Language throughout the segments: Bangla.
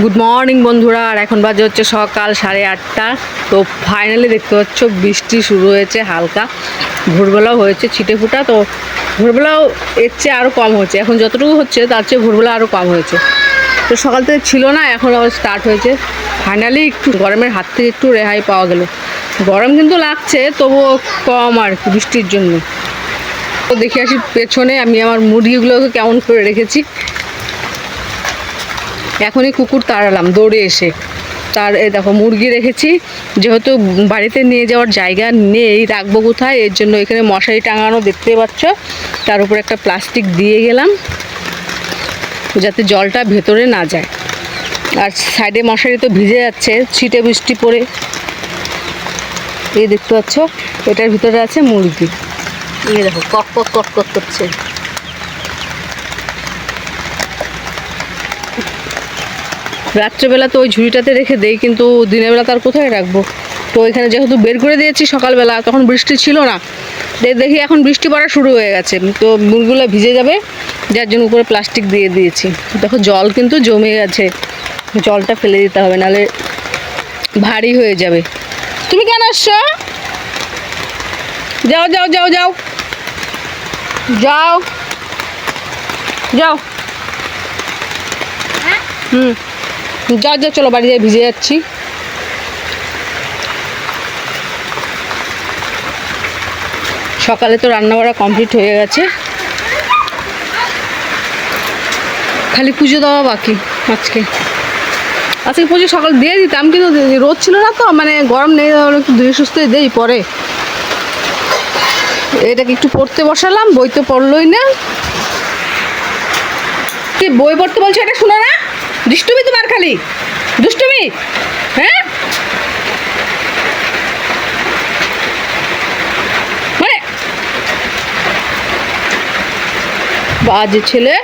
গুড মর্নিং বন্ধুরা। আর এখন বাজে হচ্ছে সকাল সাড়ে আটটা। তো ফাইনালি দেখতে পাচ্ছ, বৃষ্টি শুরু হয়েছে হালকা। ভোরবেলাও হয়েছে ছিটে ফুটা। তো ভোরবেলাও এর চেয়ে আরও কম হয়েছে। এখন যতটুকু হচ্ছে, তার চেয়ে ভোরবেলা আরও কম হয়েছে। তো সকাল থেকে ছিল না, এখন আবার স্টার্ট হয়েছে। ফাইনালি একটু গরমের হাত থেকে একটু রেহাই পাওয়া গেল। গরম কিন্তু লাগছে, তবুও কম আর বৃষ্টির জন্য। তো দেখে আসি পেছনে আমি আমার মুরগিগুলোকে কেমন করে রেখেছি। এখনই কুকুর তাড়ালাম, দৌড়ে এসে। তার, এ দেখো, মুরগি রেখেছি। যেহেতু বাড়িতে নিয়ে যাওয়ার জায়গা নেই, রাখব কোথায়? এর জন্য এখানে মশারি টাঙানো দেখতে পাচ্ছ। তার উপর একটা প্লাস্টিক দিয়ে গেলাম, যাতে জলটা ভেতরে না যায়। আর সাইডে মশারি তো ভিজে যাচ্ছে, ছিটে বৃষ্টি পড়ে। এই দেখতে পাচ্ছ, এটার ভিতরে আছে মুরগি। এই দেখো, কক কক কক কক করছে। রাত্রেবেলা তো ওই ঝুড়িটাতে রেখে দেই কিন্তু দিনের বেলা তার কোথায় রাখব? তো এখানে যেহেতু বের করে দিয়েছি সকালবেলা তখন বৃষ্টি ছিল না। দেখি এখন বৃষ্টি পড়া শুরু হয়ে গেছে। তো মুরগুলো ভিজে যাবে যার জন্য উপরে প্লাস্টিক দিয়ে দিয়েছি। দেখো জল কিন্তু জমে গেছে। জলটা ফেলে দিতে হবে নাহলে ভারী হয়ে যাবে। তুমি কেন আসছো? যাও যাও যাও যাও। যাও। যাও। হুম। যাও যাও চলো বাড়ি যাই, ভিজে যাচ্ছি। সকালে তো রান্না বাড়া কমপ্লিট হয়ে গেছে। খালি পুজো দেওয়া বাকি আজকে। আজকে পুজো সকাল দিয়ে দিতাম, কিন্তু রোদ ছিল না তো মানে গরম নেই একটু ধীরে সুস্থ দেই পরে। এটাকে একটু পড়তে বসালাম, বই তো পড়লোই না। কি বই পড়তে বলছো, এটা শোনো না। দুষ্টুমি তোমার খালি? দুষ্টুমি? হ্যাঁ? বাজে ছেলে।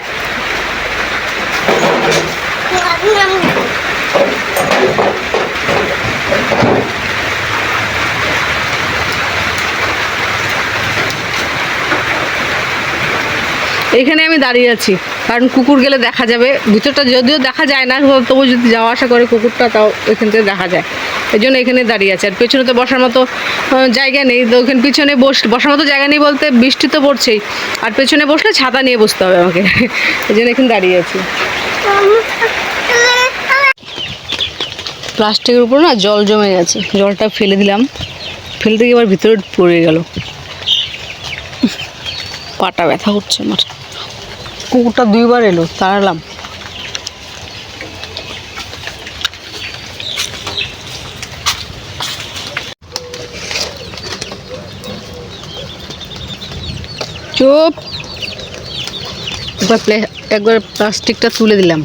এখানে আমি দাঁড়িয়ে আছি। কারণ কুকুর গেলে দেখা যাবে। ভিতরটা যদিও দেখা যায় না, তবু যদি যাওয়া আসা করে কুকুরটা, তাও এখান থেকে দেখা যায়। এই জন্য এখানে দাঁড়িয়ে আছে। আর পেছনে তো বসার মতো জায়গা নেই। তো ওখানে পিছনে বস বসার মতো জায়গা নেই বলতে বৃষ্টি তো পড়ছেই। আর পেছনে বসলে ছাতা নিয়ে বসতে হবে আমাকে। এই জন্য এখানে দাঁড়িয়ে আছি। প্লাস্টিকের উপর না জল জমে গেছে। জলটা ফেলে দিলাম। ফেলতে গিয়ে এবার ভিতরে পড়ে গেল। পাটা ব্যথা করছে আমার। কুকুরটা দুইবার এলো, তাড়ালাম। চুপ। একবার একবার প্লাস্টিকটা তুলে দিলাম।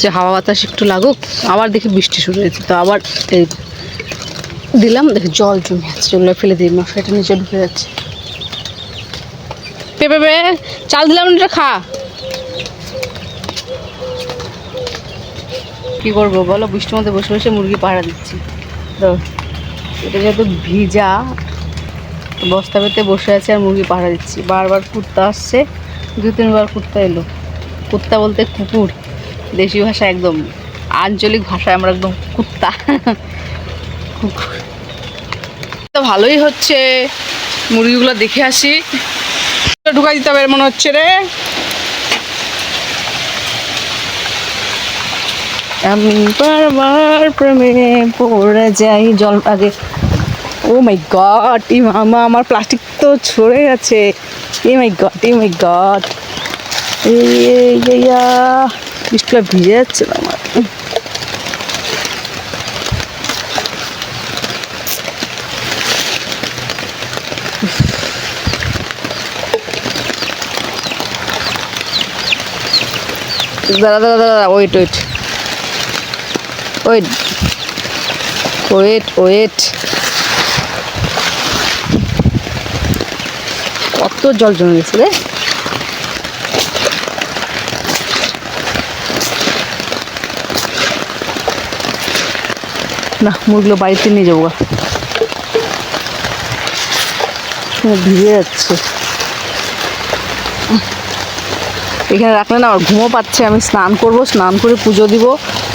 যে হাওয়া বাতাস একটু লাগুক, আবার দেখি বৃষ্টি শুরু হয়েছে। তো আবার দিলাম, দেখি জল জমে আছে। জলটা ফেলে দিই মশাইটা নিচে ঢুকে যাচ্ছে। পেঁপে পে চাল দিলাম এটা খা। কি করব বলো, বৃষ্টির মধ্যে বসে বসে মুরগি পাহারা দিচ্ছি। তো এটা যেহেতু ভিজা বস্তা পেতে বসে আছে আর মুরগি পাহারা দিচ্ছি। বারবার কুত্তা আসছে দু তিনবার কুত্তা এলো। কুত্তা বলতে কুকুর, দেশি ভাষা একদম, আঞ্চলিক ভাষায় আমরা একদম কুত্তা। কুকুর। তো ভালোই হচ্ছে, মুরগিগুলো দেখে আসি। ঢুকাই দিতে হবে, মনে হচ্ছে রে। আমি বারবার প্রেমে পড়ে যাই জল আগে। ও মাই গড ই মামা, আমার প্লাস্টিক তো ছড়ে গেছে। এ মাই গড এ মাই গড ইয়া বৃষ্টিটা ভিজে যাচ্ছে দাঁড়া দাঁড়া দাঁড়া wait wait wait wait wait কত জল জমে গেছে রে। না মুরগুলো বাড়িতে নিয়ে যাব। ভিজে যাচ্ছে। এখানে রাখলে না আমার ঘুমো পাচ্ছে, আমি স্নান করব, স্নান করে পুজো দিব।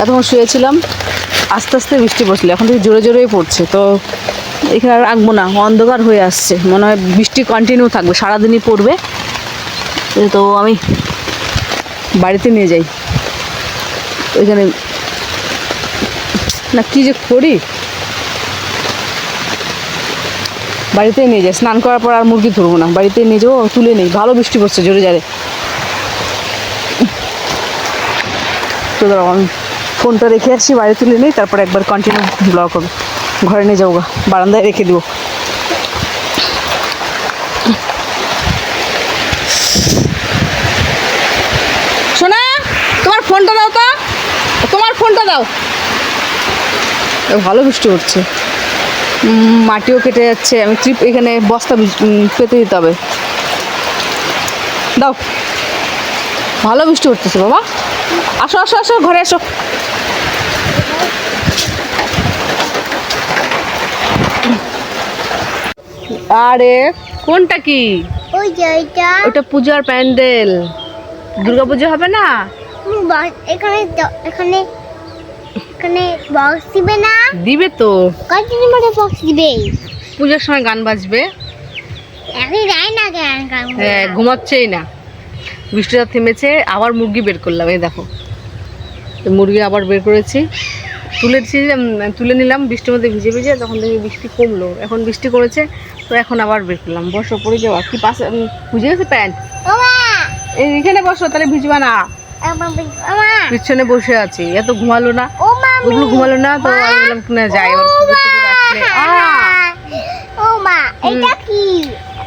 এতক্ষণ শুয়েছিলাম, আস্তে আস্তে বৃষ্টি পড়ছিল, এখন থেকে জোরে জোরেই পড়ছে। তো এখানে আর রাখব না, অন্ধকার হয়ে আসছে, মনে হয় বৃষ্টি কন্টিনিউ থাকবে, সারাদিনই পড়বে। তো আমি বাড়িতে নিয়ে যাই। এখানে, না কী যে করি? বাড়িতেই নিয়ে যাই, স্নান করার পর আর মুরগি ধরবো না, বাড়িতেই নিয়ে যাব, তুলে নেই, ভালো বৃষ্টি পড়ছে, জোরে জারে। তো ধরো আমি ফোনটা রেখে আসছি, বাইরে তুলে নেই, তারপর একবার কন্টিনিউ ব্লগ করব ঘরে নিয়ে যাব বারান্দায় রেখে দিব। শোনা তোমার ফোনটা দাও তো। তোমার ফোনটা দাও। ভালো বৃষ্টি হচ্ছে। মাটিও কেটে যাচ্ছে। আমি ট্রিপ এখানে বস্তা পেতে দিতে হবে। দাও। ভালো বৃষ্টি হচ্ছে, বাবা। আসো আসো আসো ঘরে আসো। আরে কোনটা কি? ওটা পূজার প্যান্ডেল। দুর্গা পুজো হবে না? এখানে এখানে এখানে বক্স দিবে না? দিবে তো। কতদিন পরে বক্স দিবে? পূজার সময় গান বাজবে। এখন না হ্যাঁ ঘুমাচ্ছেই না। বৃষ্টিটা থেমেছে আবার মুরগি বের করলাম এই দেখো। মুরগি আবার বের করেছি। তুলেছি তুলে নিলাম বৃষ্টির মধ্যে ভিজে ভিজে তখন দেখি বৃষ্টি কমলো। এখন বৃষ্টি করেছে তো এখন আবার বের করলাম। বসো পড়ে যাওয়া কি পাশে বুঝে গেছে প্যান্ট? ও মা এই এখানে বসো তাহলে ভিজবা না। পিছনে বসে আছি এত ঘুমালো না। ওগুলো ঘুমালো না তো আমি বললাম না যাই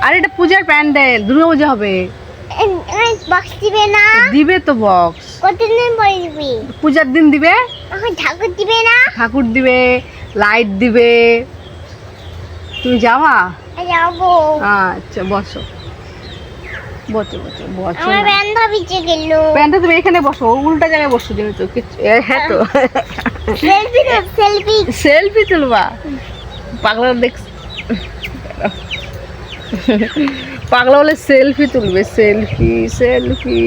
আরে এটা পূজার প্যান্ডেল দুর্গা পূজা হবে। বক্স দিবে না? দিবে তো বক্স কতদিন পরে দিবে পূজার দিন দিবে? এখন ঠাকুর দিবে না? ঠাকুর দিবে লাইট দিবে। তুমি যাওয়া যাব। আচ্ছা বসো। বসো বসো বসো আমার বান্ধব ভিজে গেল। প্যান্টটা তুমি এখানে বসো উল্টা জায়গায় বসো যেহেতু। কিচ্ছু- হ্যাঁ তো। সেলফি সেলফি সেলফি তুলবা। পাগলা দেখ পাগলা বলে সেলফি তুলবে সেলফি সেলফি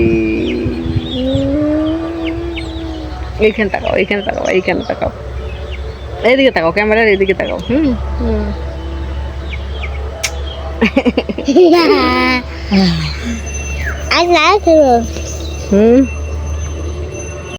এইখানে তাকাও এইখানে তাকাও এইখানে তাকাও। এইদিকে তাকাও ক্যামেরার এইদিকে তাকাও হুম? হুম।